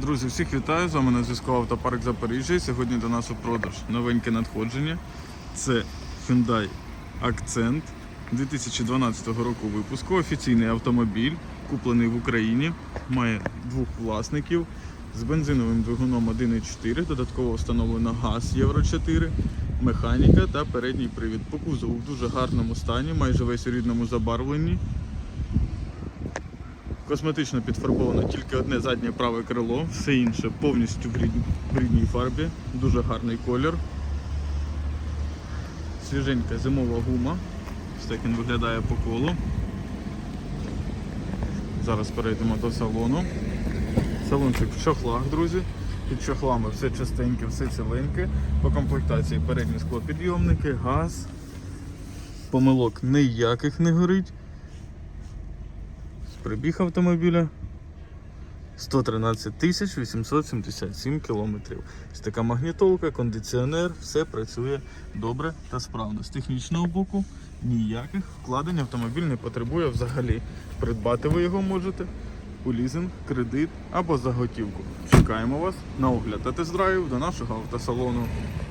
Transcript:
Друзі, всіх вітаю! З вами на зв'язку автопарк Запоріжжя. І Сьогодні до нас у продаж новеньке надходження. Це Hyundai Accent 2012 року випуску. Офіційний автомобіль, куплений в Україні, має двох власників з бензиновим двигуном 1.4, додатково встановлено газ Євро 4, механіка та передній привід. По кузову в дуже гарному стані, майже весь у рідному забарвленні. Косметично підфарбовано тільки одне заднє праве крило, все інше повністю в рідній, в рідній фарбі. Дуже гарний колір. Свіженька зимова гума. Ось так він виглядає по колу. Зараз перейдемо до салону. Салончик в чохлах, друзі. Під чохлами все чистеньке, все ціленьке. По комплектації передні склопідйомники, газ. Помилок ніяких не горить. Прибіг автомобіля 113 877 кілометрів. Ось така магнітолка, кондиціонер, все працює добре та справно. З технічного боку ніяких вкладень автомобіль не потребує взагалі. Придбати ви його можете у лізинг, кредит або за готівку. Чекаємо вас на огляд та тест-драйв до нашого автосалону.